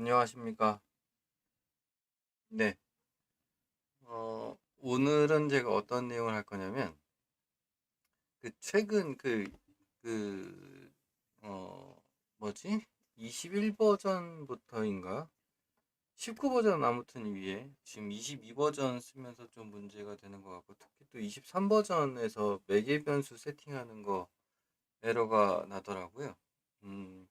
안녕하십니까. 네. 어, 오늘은 제가 어떤 내용을 할 거냐면, 그, 최근 그, 그, 어, 뭐지? 21 버전부터인가? 19 버전 아무튼 위에, 지금 22 버전 쓰면서 좀 문제가 되는 것 같고, 특히 또 23 버전에서 매개 변수 세팅하는 거 에러가 나더라고요. 음,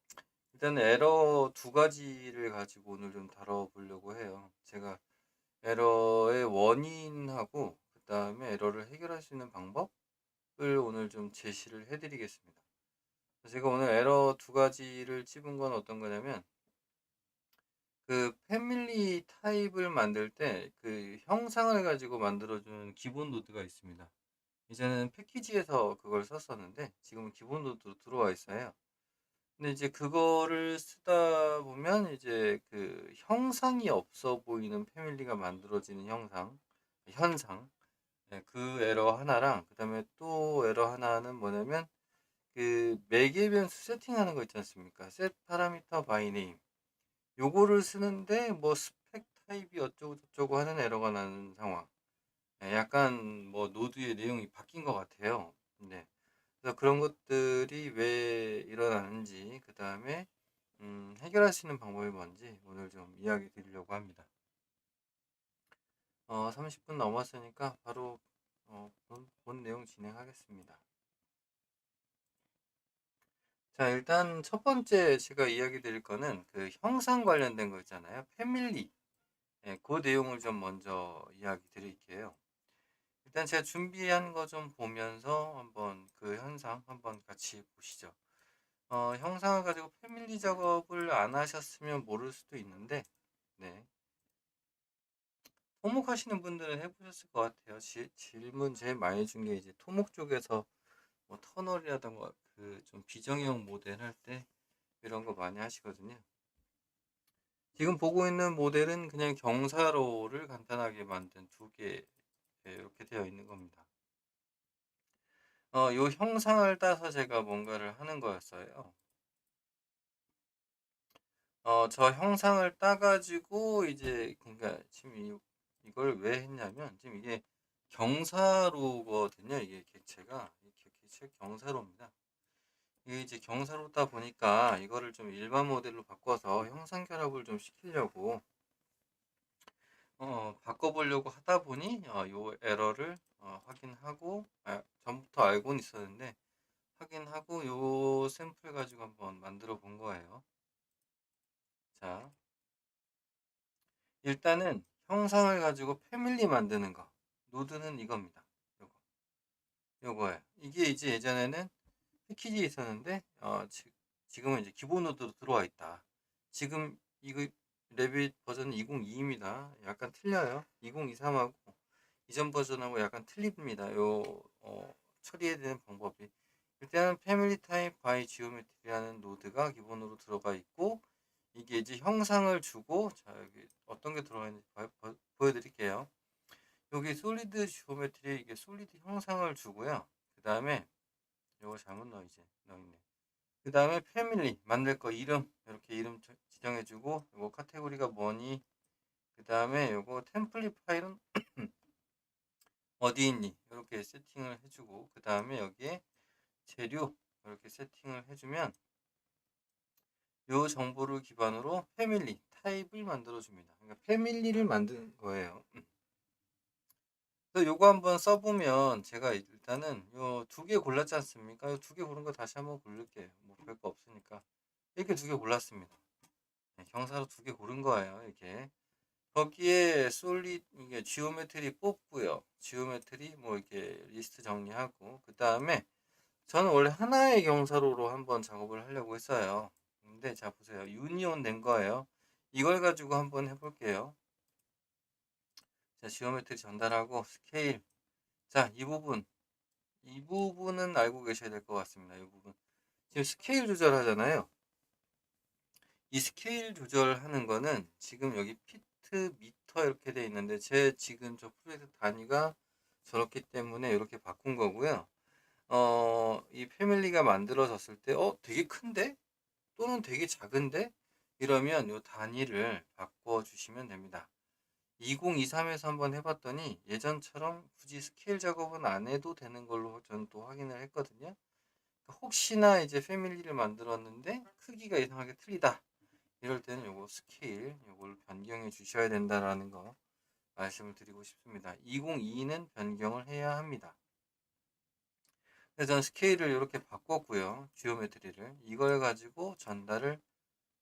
일단 에러 두 가지를 가지고 오늘 좀 다뤄보려고 해요. 제가 에러의 원인하고 그 다음에 에러를 해결할 수 있는 방법을 오늘 좀 제시를 해드리겠습니다. 제가 오늘 에러 두 가지를 찝은 건 어떤 거냐면 그 패밀리 타입을 만들 때 그 형상을 가지고 만들어주는 기본 노드가 있습니다. 이제는 패키지에서 그걸 썼었는데 지금은 기본 노드로 들어와 있어요. 근데 이제 그거를 쓰다 보면 이제 그 형상이 없어 보이는 패밀리가 만들어지는 형상, 현상. 네, 그 에러 하나랑 그다음에 또 에러 하나는 뭐냐면 그 매개 변수 세팅하는 거 있지 않습니까? set parameter by name. 요거를 쓰는데 뭐 스펙 타입이 어쩌고 저쩌고 하는 에러가 나는 상황. 네, 약간 뭐 노드의 내용이 바뀐 것 같아요. 네. 그래서 그런 것들이 왜 일어나는지, 그 다음에 음, 해결할 수 있는 방법이 뭔지 오늘 좀 이야기 드리려고 합니다. 어, 30분 넘었으니까 바로 어, 본, 본 내용 진행하겠습니다. 자, 일단 첫 번째 제가 이야기 드릴 거는 그 형상 관련된 거 있잖아요. 패밀리. 예, 그 내용을 좀 먼저 이야기 드릴게요. 일단 제가 준비한 거 좀 보면서 한번 그 현상 한번 같이 보시죠. 어, 형상을 가지고 패밀리 작업을 안 하셨으면 모를 수도 있는데, 네. 토목 하시는 분들은 해보셨을 것 같아요. 지- 질문 제일 많이 준 게 이제 토목 쪽에서 뭐 터널이라던가 그 좀 비정형 모델 할 때 이런 거 많이 하시거든요. 지금 보고 있는 모델은 그냥 경사로를 간단하게 만든 두 개, 네, 이렇게 되어 있는 겁니다. 어, 요 형상을 따서 제가 뭔가를 하는 거였어요. 어, 저 형상을 따가지고 이제 그러니까 지금 이, 이걸 왜 했냐면 지금 이게 경사로거든요. 이게 객체가 객체 경사로입니다. 이게 이제 경사로다 보니까 이거를 좀 일반 모델로 바꿔서 형상 결합을 좀 시키려고 어, 바꿔보려고 하다 보니 어, 요 에러를 어, 확인하고 아, 전부터 알고는 있었는데 확인하고 요 샘플 가지고 한번 만들어 본 거예요. 자, 일단은 형상을 가지고 패밀리 만드는 거. 노드는 이겁니다. 요거. 요거예요. 이게 이제 예전에는 패키지에 있었는데 어, 지, 지금은 이제 기본 노드로 들어와 있다. 지금 이거 레빗 버전 2022입니다. 약간 틀려요. 2023하고 이전 버전하고 약간 틀립니다. 요 어, 처리해야 되는 방법이 일단은 패밀리 타입 바이 지오메트리라는 노드가 기본으로 들어가 있고 이게 이제 형상을 주고 자 여기 어떤 게 들어가 있는지 보, 보여드릴게요. 여기 솔리드 지오메트리 이게 솔리드 형상을 주고요. 그 다음에 이거 잘못 넣어 이제 넣어있네. 그 다음에 패밀리 만들 거 이름 이렇게 이름 지정해주고 이거 카테고리가 뭐니 그 다음에 이거 템플릿 파일은 어디 있니 이렇게 세팅을 해주고 그 다음에 여기에 재료 이렇게 세팅을 해주면 요 정보를 기반으로 패밀리 타입을 만들어 줍니다. 그러니까 패밀리를 만든 거예요. 그래서 요거 한번 써보면 제가 일단은 요 두 개 골랐지 않습니까? 두 개 고른 거 다시 한번 고를게요. 뭐 별거 없으니까 이렇게 두 개 골랐습니다. 네, 경사로 두 개 고른 거예요. 이렇게 거기에 솔리 이게 지오메트리 뽑고요. 지오메트리 뭐 이렇게 리스트 정리하고 그 다음에 저는 원래 하나의 경사로로 한번 작업을 하려고 했어요. 근데 자 보세요. 유니온 된 거예요. 이걸 가지고 한번 해볼게요. 자, 지오메트리 전달하고 스케일. 자, 이 부분. 이 부분은 알고 계셔야 될 것 같습니다. 이 부분. 지금 스케일 조절하잖아요. 이 스케일 조절하는 거는 지금 여기 피트, 미터 이렇게 돼 있는데 제 지금 저 프로젝트 단위가 저렇기 때문에 이렇게 바꾼 거고요. 어, 이 패밀리가 만들어졌을 때, 어, 되게 큰데? 또는 되게 작은데? 이러면 요 단위를 바꿔 주시면 됩니다. 2023에서 한번 해봤더니 예전처럼 굳이 스케일 작업은 안 해도 되는 걸로 저는 또 확인을 했거든요. 혹시나 이제 패밀리를 만들었는데 크기가 이상하게 틀리다. 이럴 때는 요거 스케일 요걸 변경해 주셔야 된다라는 거 말씀을 드리고 싶습니다. 2022는 변경을 해야 합니다. 그래서 저는 스케일을 이렇게 바꿨고요. 지오메트리를 이걸 가지고 전달을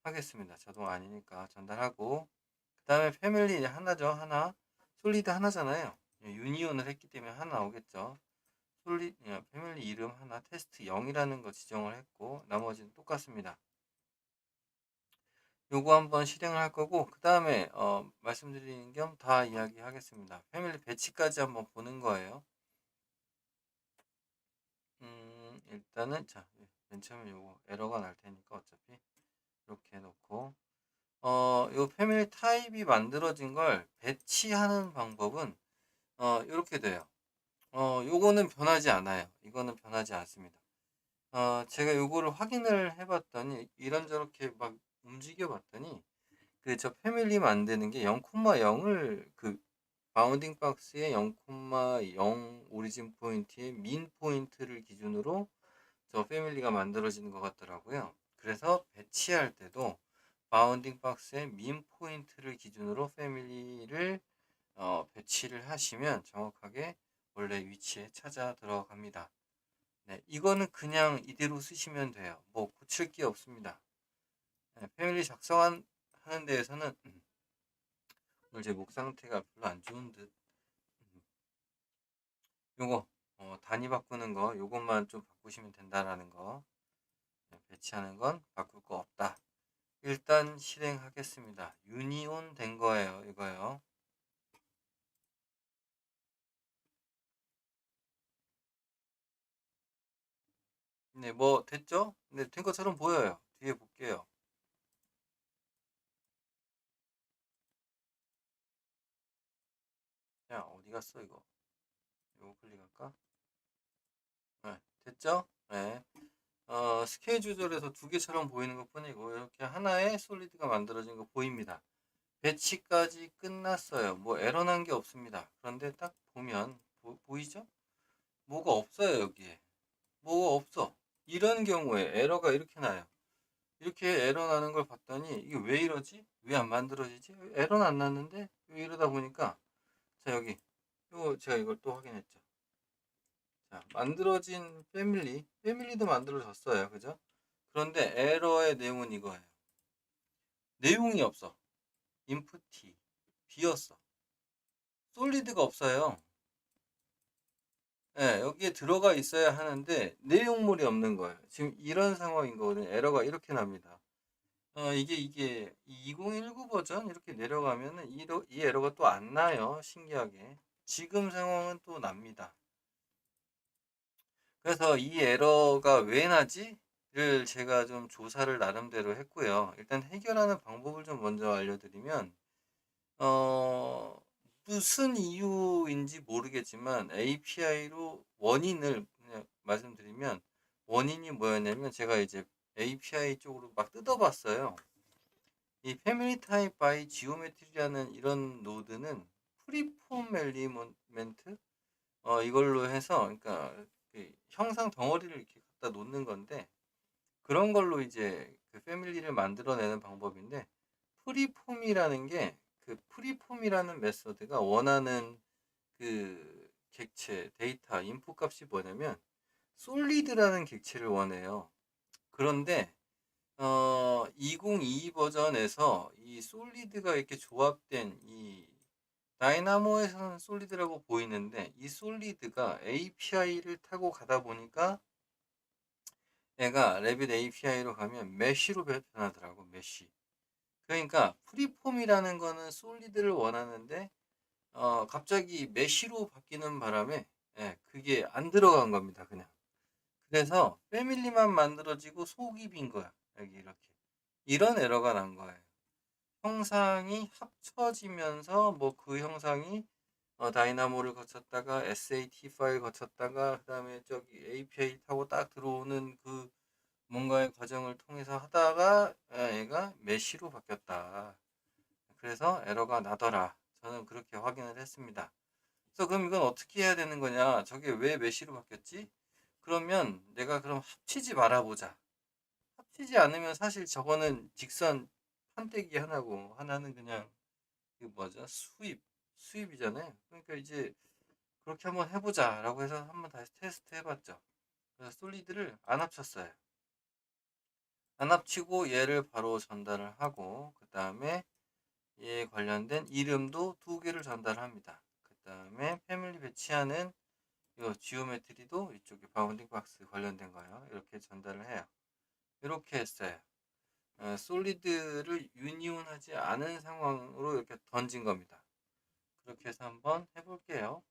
하겠습니다. 자동 아니니까 전달하고 그 다음에 패밀리 하나죠. 하나 솔리드 하나잖아요. 유니온을 했기 때문에 하나 나오겠죠. 솔리 패밀리 이름 하나 테스트 0이라는 거 지정을 했고 나머지는 똑같습니다. 요거 한번 실행을 할 거고 그 다음에 어, 말씀드리는 겸 다 이야기하겠습니다. 패밀리 배치까지 한번 보는 거예요. 음, 일단은 자 맨 처음에 요거 에러가 날 테니까 어차피 이렇게 해놓고 어, 요 패밀리 타입이 만들어진 걸 배치하는 방법은 어, 이렇게 돼요. 어, 요거는 변하지 않아요. 이거는 변하지 않습니다. 어, 제가 요거를 확인을 해봤더니 이런저렇게 막 움직여 봤더니 그 저 패밀리 만드는 게 0,0을 그 바운딩 박스의 0,0 오리진 포인트의 민 포인트를 기준으로 저 패밀리가 만들어지는 것 같더라고요. 그래서 배치할 때도 바운딩 박스의 민 포인트를 기준으로 패밀리를 어, 배치를 하시면 정확하게 원래 위치에 찾아 들어갑니다. 네, 이거는 그냥 이대로 쓰시면 돼요. 뭐 고칠 게 없습니다. 네, 패밀리 작성하는 데에서는 음, 오늘 제 목 상태가 별로 안 좋은 듯. 음, 요거 어, 단위 바꾸는 거 요것만 좀 바꾸시면 된다라는 거 네, 배치하는 건 바꿀 거 없다. 일단 실행하겠습니다. 유니온 된 거예요. 이거요. 네, 뭐 됐죠? 네, 된 것처럼 보여요. 뒤에 볼게요. 야, 어디 갔어 이거? 이거 클릭할까? 네, 됐죠? 네. 어, 스케일 조절에서 두 개처럼 보이는 것 뿐이고 이렇게 하나의 솔리드가 만들어진 거 보입니다. 배치까지 끝났어요. 뭐 에러 난 게 없습니다. 그런데 딱 보면 보, 이죠 뭐가 없어요 여기에. 뭐가 없어. 이런 경우에 에러가 이렇게 나요. 이렇게 에러 나는 걸 봤더니 이게 왜 이러지? 왜 안 만들어지지? 에러는 안 났는데 이러다 보니까 자 여기 이거 제가 이걸 또 확인했죠. 자 만들어진 패밀리 패밀리도 만들어졌어요. 그죠? 그런데 에러의 내용은 이거예요. 내용이 없어. 인풋이 비었어. 솔리드가 없어요. 네, 여기에 들어가 있어야 하는데 내용물이 없는 거예요. 지금 이런 상황인 거거든요. 에러가 이렇게 납니다. 어, 이게 이게 2019 버전 이렇게 내려가면은 이, 이 에러가 또 안 나요. 신기하게. 지금 상황은 또 납니다. 그래서 이 에러가 왜 나지?를 제가 좀 조사를 나름대로 했고요. 일단 해결하는 방법을 좀 먼저 알려드리면 어, 무슨 이유인지 모르겠지만 API로 원인을 그냥 말씀드리면 원인이 뭐였냐면 제가 이제 API 쪽으로 막 뜯어봤어요. 이 패밀리 타입 바이 지오메트리라는 이런 노드는 프리폼 엘리먼트 어 이걸로 해서 그러니까 그 형상 덩어리를 이렇게 갖다 놓는 건데 그런 걸로 이제 그 패밀리를 만들어내는 방법인데 프리폼이라는 게 그 프리폼이라는 메서드가 원하는 그 객체 데이터 인풋 값이 뭐냐면 솔리드라는 객체를 원해요. 그런데 어, 2022 버전에서 이 솔리드가 이렇게 조합된 이 다이나모에서는 솔리드라고 보이는데 이 솔리드가 API를 타고 가다 보니까 얘가 레빗 API로 가면 메쉬로 변하더라고 메쉬 그러니까 프리폼이라는 거는 솔리드를 원하는데 어, 갑자기 메쉬로 바뀌는 바람에 예, 그게 안 들어간 겁니다 그냥 그래서 패밀리만 만들어지고 속이 빈 거야. 여기 이렇게. 이런 에러가 난 거예요. 형상이 합쳐지면서 뭐 그 형상이 어, 다이나모를 거쳤다가 SAT 파일 거쳤다가 그 다음에 저기 API 타고 딱 들어오는 그 뭔가의 과정을 통해서 하다가 아, 얘가 메시로 바뀌었다. 그래서 에러가 나더라. 저는 그렇게 확인을 했습니다. 그래서 그럼 이건 어떻게 해야 되는 거냐? 저게 왜 메시로 바뀌었지? 그러면 내가 그럼 합치지 말아보자. 합치지 않으면 사실 저거는 직선 판때기 하나고 하나는 그냥 그 뭐죠? 수입 수입이잖아요. 그러니까 이제 그렇게 한번 해보자라고 해서 한번 다시 테스트 해봤죠. 그래서 솔리드를 안 합쳤어요. 안 합치고 얘를 바로 전달을 하고 그 다음에 얘에 관련된 이름도 두 개를 전달합니다. 그 다음에 패밀리 배치하는 이 지오메트리도 이쪽에 바운딩 박스 관련된 거예요. 이렇게 전달을 해요. 이렇게 했어요. 어, 솔리드를 유니온하지 않은 상황으로 이렇게 던진 겁니다. 그렇게 해서 한번 해볼게요.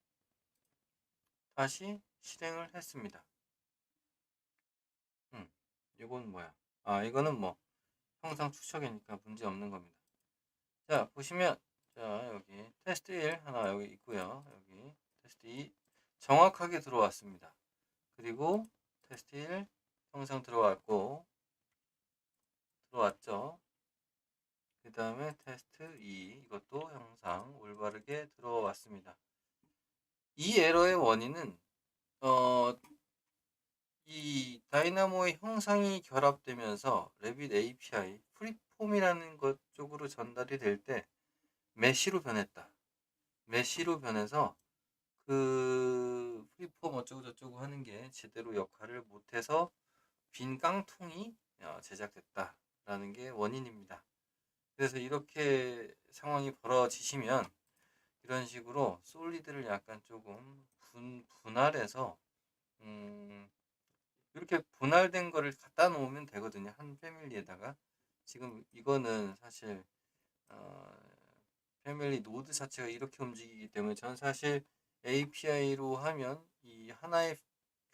다시 실행을 했습니다. 음, 이건 뭐야? 아, 이거는 뭐 형상 추적이니까 문제 없는 겁니다. 자, 보시면 자, 여기 테스트 1 하나 여기 있고요. 여기 테스트 2 정확하게 들어왔습니다. 그리고 테스트 1 형상 들어왔고 들어왔죠. 그 다음에 테스트 2 이것도 형상 올바르게 들어왔습니다. 이 에러의 원인은 어, 이 다이나모의 형상이 결합되면서 레빗 API 프리폼이라는 것 쪽으로 전달이 될 때 메시로 변했다. 메시로 변해서 그 프리폼 어쩌고 저쩌고 하는 게 제대로 역할을 못해서 빈 깡통이 어, 제작됐다 라는 게 원인입니다. 그래서 이렇게 상황이 벌어지시면 이런 식으로 솔리드를 약간 조금 분, 분할해서 음, 이렇게 분할된 거를 갖다 놓으면 되거든요. 한 패밀리에다가 지금 이거는 사실 어, 패밀리 노드 자체가 이렇게 움직이기 때문에 저는 사실 API로 하면 이 하나의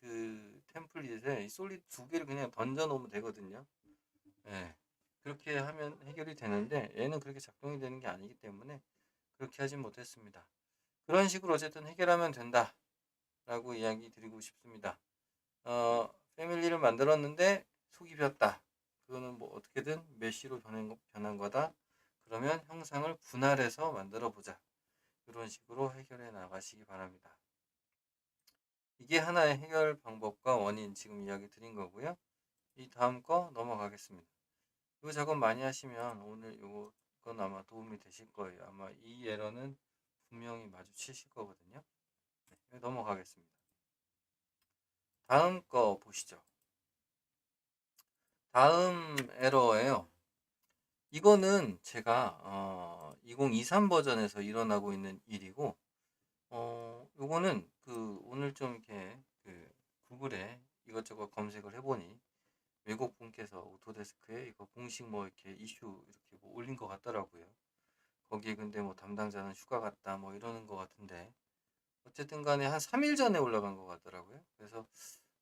그 템플릿에 이 솔리드 두 개를 그냥 던져 놓으면 되거든요. 네. 그렇게 하면 해결이 되는데 얘는 그렇게 작동이 되는 게 아니기 때문에 그렇게 하진 못했습니다. 그런 식으로 어쨌든 해결하면 된다. 라고 이야기 드리고 싶습니다. 어, 패밀리를 만들었는데 속이 폈다. 그거는 뭐 어떻게든 메시로 변한, 변한 거다. 그러면 형상을 분할해서 만들어 보자. 이런 식으로 해결해 나가시기 바랍니다. 이게 하나의 해결 방법과 원인 지금 이야기 드린 거고요. 이 다음 거 넘어가겠습니다. 이거 작업 많이 하시면 오늘 이건 아마 도움이 되실 거예요. 아마 이 에러는 분명히 마주치실 거거든요. 네, 넘어가겠습니다. 다음 거 보시죠. 다음 에러예요. 이거는 제가 어, 2023 버전에서 일어나고 있는 일이고 어, 요거는 그 오늘 좀 이렇게 그 구글에 이것저것 검색을 해보니 외국 분께서 오토데스크에 이거 공식 뭐 이렇게 이슈 이렇게 뭐 올린 것 같더라고요. 거기에 근데 뭐 담당자는 휴가 갔다 뭐 이러는 것 같은데 어쨌든 간에 한 3일 전에 올라간 것 같더라고요. 그래서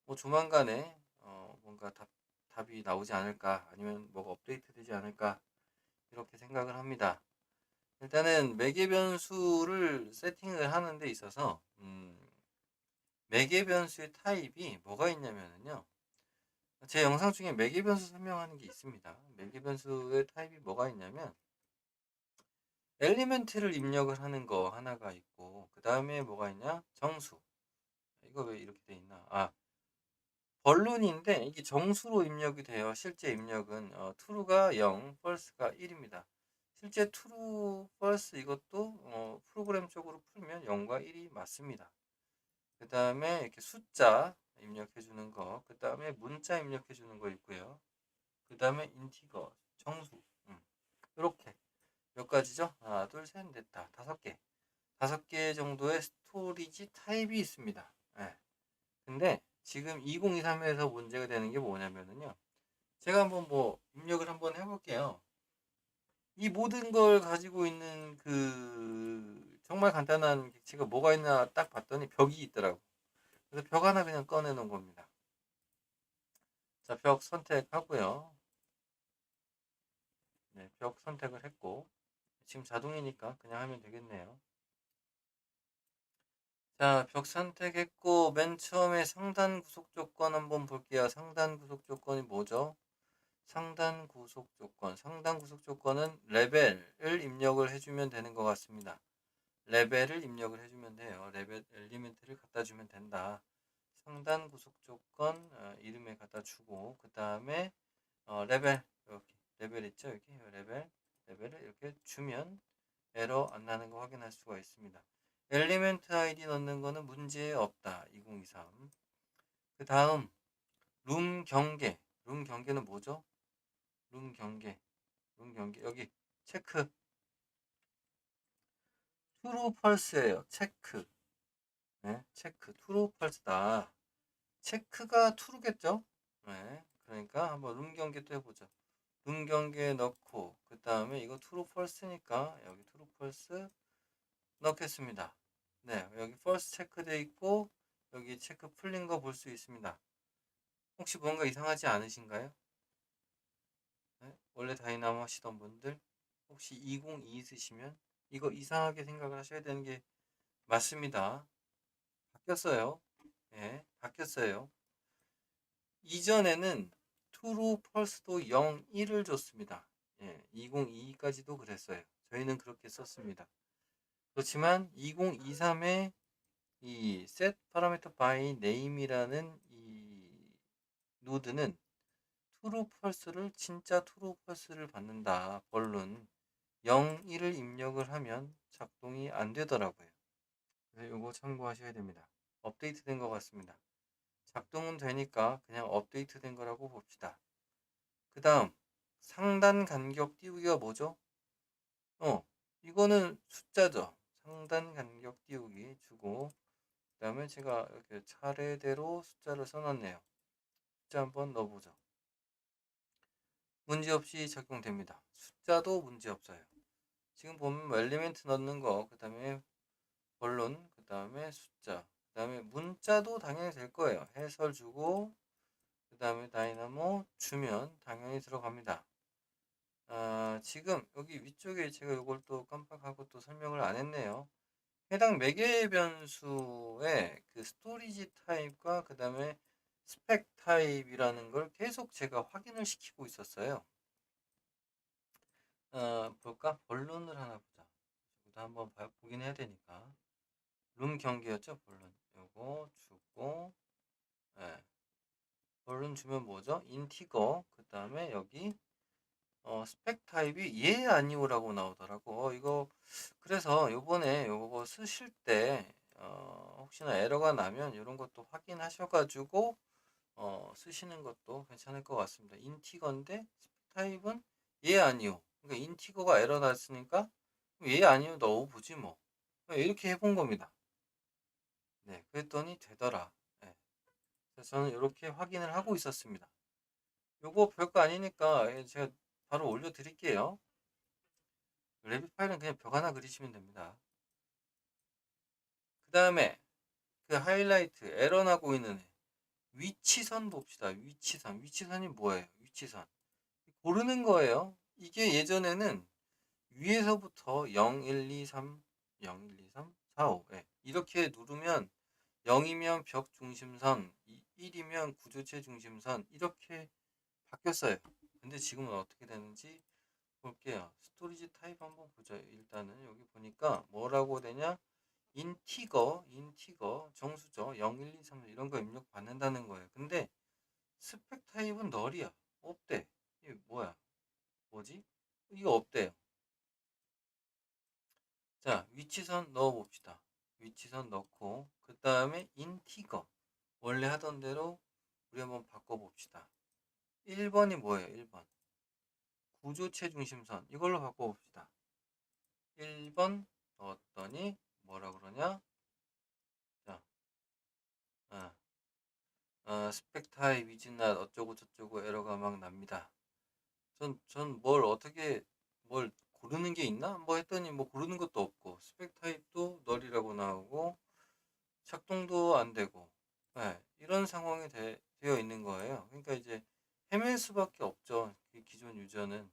뭐 조만간에 어 뭔가 답, 답이 나오지 않을까 아니면 뭐가 업데이트 되지 않을까 이렇게 생각을 합니다. 일단은 매개 변수를 세팅을 하는 데 있어서 음, 매개 변수의 타입이 뭐가 있냐면요. 제 영상 중에 매개 변수 설명하는 게 있습니다. 매개 변수의 타입이 뭐가 있냐면 엘리멘트를 입력을 하는 거 하나가 있고 그 다음에 뭐가 있냐? 정수. 이거 왜 이렇게 돼 있나? 아 벌룬인데 이게 정수로 입력이 돼요. 실제 입력은 어, true가 0 false가 1입니다. 실제 true false 이것도 어, 프로그램 쪽으로 풀면 0과 1이 맞습니다 그 다음에 이렇게 숫자 입력해 주는 거, 그 다음에 문자 입력해 주는 거 있고요. 그 다음에 인티거, 정수, 음. 이렇게 몇 가지죠? 하나, 둘, 셋, 넷, 다 다섯 개, 다섯 개 정도의 스토리지 타입이 있습니다. 네. 근데 지금 2023에서 문제가 되는 게 뭐냐면은요. 제가 한번 뭐 입력을 한번 해볼게요. 이 모든 걸 가지고 있는 그 정말 간단한 객체가 뭐가 있나 딱 봤더니 벽이 있더라고. 그래서 벽 하나 그냥 꺼내 놓은 겁니다. 자, 벽 선택하고요. 네, 벽 선택을 했고 지금 자동이니까 그냥 하면 되겠네요. 자, 벽 선택했고 맨 처음에 상단 구속 조건 한번 볼게요. 상단 구속 조건이 뭐죠? 상단 구속 조건. 상단 구속 조건은 레벨을 입력을 해주면 되는 것 같습니다. 레벨을 입력을 해주면 돼요. 레벨 엘리멘트를 갖다 주면 된다. 상단 구속 조건 어, 이름에 갖다 주고 그 다음에 어, 레벨 이렇게 레벨 있죠 여기 레벨 레벨을 이렇게 주면 에러 안 나는 거 확인할 수가 있습니다. 엘리멘트 아이디 넣는 거는 문제 없다. 2023. 그 다음 룸 경계. 룸 경계는 뭐죠? 룸 경계. 룸 경계. 여기 체크. 트루 펄스예요. 체크. 네, 체크. 트루 펄스다. 체크가 트루겠죠? 네. 그러니까 한번 룸 경계 또 해보죠. 룸 경계 넣고 그 다음에 이거 트루 펄스니까 여기 트루 펄스 넣겠습니다. 네, 여기 first 체크되어 있고 여기 체크 풀린 거 볼 수 있습니다. 혹시 뭔가 이상하지 않으신가요? 네, 원래 다이나모 하시던 분들 혹시 202 있으시면 이거 이상하게 생각을 하셔야 되는 게 맞습니다. 바뀌었어요. 예, 바뀌었어요. 이전에는 true, false도 0, 1을 줬습니다. 예, 2022까지도 그랬어요. 저희는 그렇게 썼습니다. 그렇지만 2023의 이 set parameter by name이라는 이 노드는 true false를 진짜 true false를 받는다. 벌룬 0, 1을 입력을 하면 작동이 안 되더라고요. 그래서 이거 참고하셔야 됩니다. 업데이트 된 것 같습니다. 작동은 되니까 그냥 업데이트 된 거라고 봅시다. 그 다음 상단 간격 띄우기가 뭐죠? 어, 이거는 숫자죠. 상단 간격 띄우기 주고 그 다음에 제가 이렇게 차례대로 숫자를 써놨네요. 숫자 한번 넣어보죠. 문제없이 적용됩니다. 숫자도 문제없어요. 지금 보면 뭐 엘리멘트 넣는 거, 그 다음에 본론, 그 다음에 숫자, 그 다음에 문자도 당연히 될 거예요. 해설 주고 그 다음에 다이나모 주면 당연히 들어갑니다. 아, 지금 여기 위쪽에 제가 이걸 또 깜빡하고 또 설명을 안 했네요. 해당 매개 변수의 그 스토리지 타입과 그 다음에 스펙 타입이라는 걸 계속 제가 확인을 시키고 있었어요. 어, 볼까? 본론을 하나 보자. 여기도 한번 봐- 보긴 해야 되니까. 룸 경계였죠, 본론. 요거 주고, 예. 본론 주면 뭐죠? 인티거. 그 다음에 여기 어, 스펙 타입이 예 아니오라고 나오더라고. 어, 이거 그래서 요번에 요거 쓰실 때 어, 혹시나 에러가 나면 이런 것도 확인하셔가지고 어, 쓰시는 것도 괜찮을 것 같습니다. 인티거인데 스펙 타입은 예 아니오. 그러니까 인티거가 에러 났으니까 예 아니오 넣어보지 뭐. 이렇게 해본 겁니다. 네, 그랬더니 되더라. 네. 그래서 저는 이렇게 확인을 하고 있었습니다. 요거 별거 아니니까 예, 제가 바로 올려드릴게요. 레빗 파일은 그냥 벽 하나 그리시면 됩니다. 그 다음에 그 하이라이트 에러 나고 있는 애. 위치선 봅시다. 위치선. 위치선이 뭐예요? 위치선. 고르는 거예요. 이게 예전에는 위에서부터 0, 1, 2, 3, 0, 1, 2, 3, 4, 5. 예. 이렇게 누르면 0이면 벽 중심선, 1이면 구조체 중심선 이렇게 바뀌었어요. 근데 지금은 어떻게 되는지 볼게요. 스토리지 타입 한번 보죠. 일단은 여기 보니까 뭐라고 되냐? 인티거, 인티거, 정수죠. 0, 1, 2, 3 이런 거 입력 받는다는 거예요. 근데 스펙 타입은 널이야. 없대. 이게 뭐야? 뭐지? 이거 없대요. 자, 위치선 넣어 봅시다. 위치선 넣고 그 다음에 인티거 원래 하던 대로 우리 한번 바꿔 봅시다. 1번이 뭐예요? 1번. 구조체 중심선. 이걸로 바꿔 봅시다. 1번 넣었더니 뭐라 그러냐? 자, 아, 아, 스펙 타입 이진낫 어쩌고 저쩌고 에러가 막 납니다. 전, 전 뭘 어떻게, 뭘 고르는 게 있나? 뭐 했더니 뭐 고르는 것도 없고, 스펙 타입도 널이라고 나오고, 작동도 안 되고, 네, 이런 상황이 되, 되어 있는 거예요. 그러니까 이제 헤맬 수밖에 없죠. 그 기존 유저는.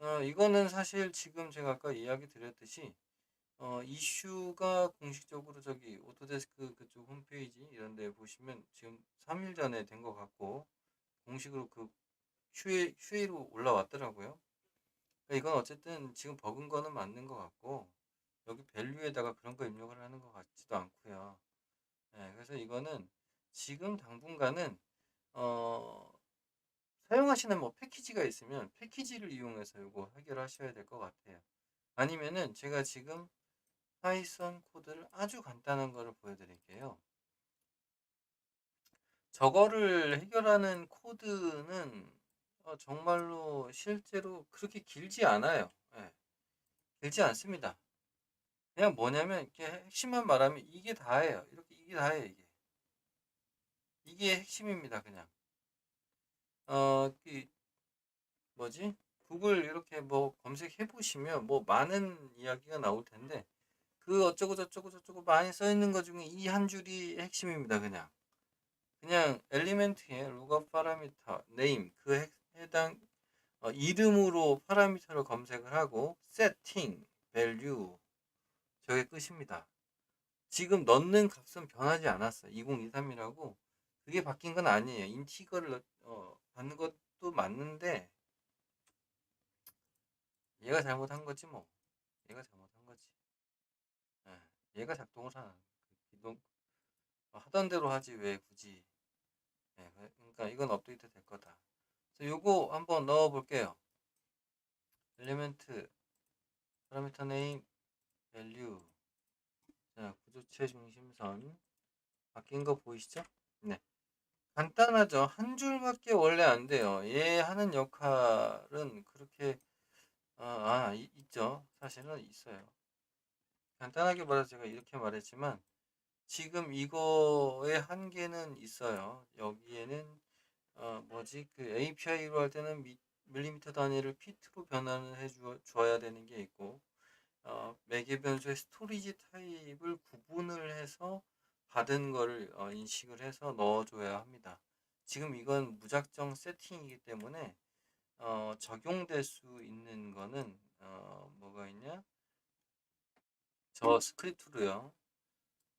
어, 이거는 사실 지금 제가 아까 이야기 드렸듯이 어, 이슈가 공식적으로 저기 오토데스크 그쪽 홈페이지 이런 데 보시면 지금 3일 전에 된 것 같고 공식으로 그 QA, QA로 올라왔더라고요. 그러니까 이건 어쨌든 지금 버근 거는 맞는 것 같고 여기 밸류에다가 그런 거 입력을 하는 것 같지도 않고요. 네, 그래서 이거는 지금 당분간은 어, 사용하시는 뭐 패키지가 있으면 패키지를 이용해서 이거 해결하셔야 될 것 같아요. 아니면은 제가 지금 파이썬 코드를 아주 간단한 거를 보여드릴게요. 저거를 해결하는 코드는 어, 정말로 실제로 그렇게 길지 않아요. 예, 길지 않습니다. 그냥 뭐냐면 이렇게 핵심만 말하면 이게 다예요. 이렇게 이게 다예요. 이게 이게 핵심입니다. 그냥 어, 그 뭐지? 구글 이렇게 뭐 검색해 보시면 뭐 많은 이야기가 나올 텐데 그 어쩌고 저쩌고 저쩌고 많이 써 있는 것 중에 이 한 줄이 핵심입니다. 그냥 그냥 엘리멘트에 룩업 파라미터 네임 그 해- 해당 어, 이름으로 파라미터를 검색을 하고 세팅 밸류 저게 끝입니다. 지금 넣는 값은 변하지 않았어요. 2023이라고 그게 바뀐 건 아니에요. 인티거를 넣- 어, 받는 것도 맞는데 얘가 잘못한 거지 뭐. 얘가 잘못한 거지. 예, 얘가 작동을 하는 기동 어, 하던 대로 하지 왜 굳이. 예, 그- 그러니까 이건 업데이트 될 거다. 요거 한번 넣어 볼게요. 엘리멘트 파라미터 네임 밸류 자, 구조체 중심선 바뀐 거 보이시죠? 네. 간단하죠. 한 줄밖에 원래 안 돼요. 얘 하는 역할은 그렇게 어, 아 이- 있죠. 사실은 있어요. 간단하게 말해서 제가 이렇게 말했지만 지금 이거의 한계는 있어요. 여기에는 어, 뭐지 그 API로 할 때는 미, 밀리미터 단위를 피트로 변환을 해 주, 줘야 되는 게 있고 어, 매개 변수의 스토리지 타입을 구분을 해서 받은 거를 어, 인식을 해서 넣어줘야 합니다. 지금 이건 무작정 세팅이기 때문에 어, 적용될 수 있는 거는 어, 뭐가 있냐? 저 스크립트로요.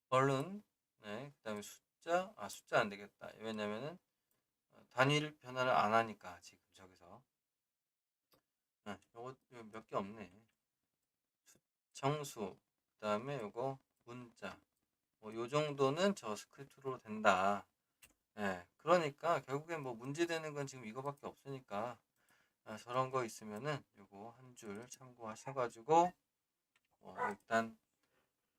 벌은 네, 그다음에 숫자 아 숫자 안 되겠다. 왜냐면은 어, 단위를 변화를 안 하니까 지금 저기서 네, 요거 몇 개 없네. 수- 정수 그 다음에 요거 문자 뭐 요 정도는 저 스크립트로 된다. 예, 그러니까 결국엔 뭐 문제되는 건 지금 이거밖에 없으니까 아, 저런 거 있으면은 요거 한 줄 참고하셔가지고 어, 일단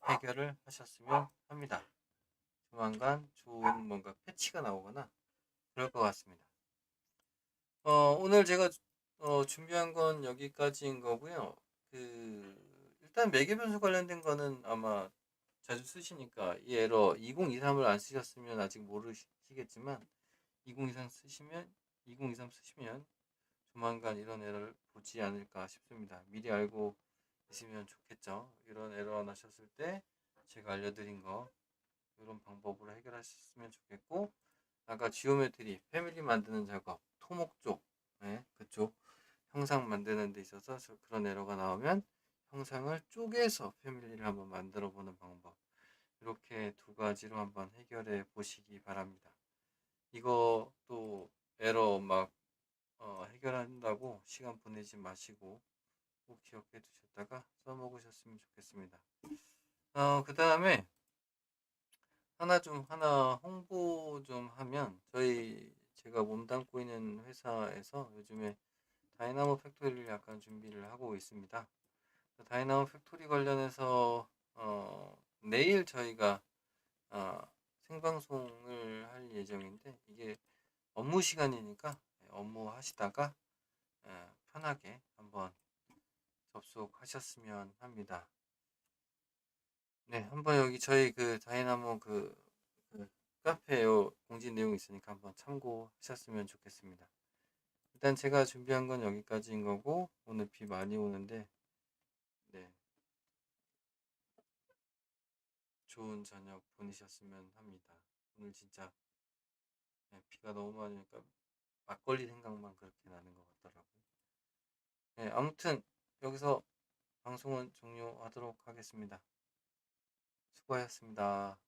해결을 하셨으면 합니다. 조만간 좋은 뭔가 패치가 나오거나 그럴 것 같습니다. 어, 오늘 제가 어, 준비한 건 여기까지인 거고요. 그 일단 매개 변수 관련된 거는 아마 자주 쓰시니까 이 에러 2023을 안 쓰셨으면 아직 모르시겠지만 2023 쓰시면 2023 쓰시면 조만간 이런 에러를 보지 않을까 싶습니다. 미리 알고 있으면 좋겠죠. 이런 에러 나셨을 때 제가 알려드린 거 이런 방법으로 해결하셨으면 좋겠고 아까 지오메트리 패밀리 만드는 작업 토목 쪽 네, 그쪽 형상 만드는 데 있어서 저- 그런 에러가 나오면 형상을 쪼개서 패밀리를 한번 만들어 보는 방법 이렇게 두 가지로 한번 해결해 보시기 바랍니다. 이거 또 에러 막 어, 해결한다고 시간 보내지 마시고 꼭 기억해 두셨다가 써먹으셨으면 좋겠습니다. 어, 그 다음에 하나 좀 하나 홍보 좀 하면 저희 제가 몸담고 있는 회사에서 요즘에 다이나모 팩토리를 약간 준비를 하고 있습니다. 다이나모 팩토리 관련해서 어, 내일 저희가 어, 생방송을 할 예정인데 이게 업무 시간이니까 업무 하시다가 예, 편하게 한번 접속하셨으면 합니다. 네, 한번 여기 저희 그 다이나모 그, 그 카페 요 공지 내용 있으니까 한번 참고하셨으면 좋겠습니다. 일단 제가 준비한 건 여기까지인 거고 오늘 비 많이 오는데 네. 좋은 저녁 보내셨으면 합니다. 오늘 진짜 네, 비가 너무 많이 오니까 막걸리 생각만 그렇게 나는 것 같더라고요. 네, 아무튼 여기서 방송은 종료하도록 하겠습니다. 수고하셨습니다.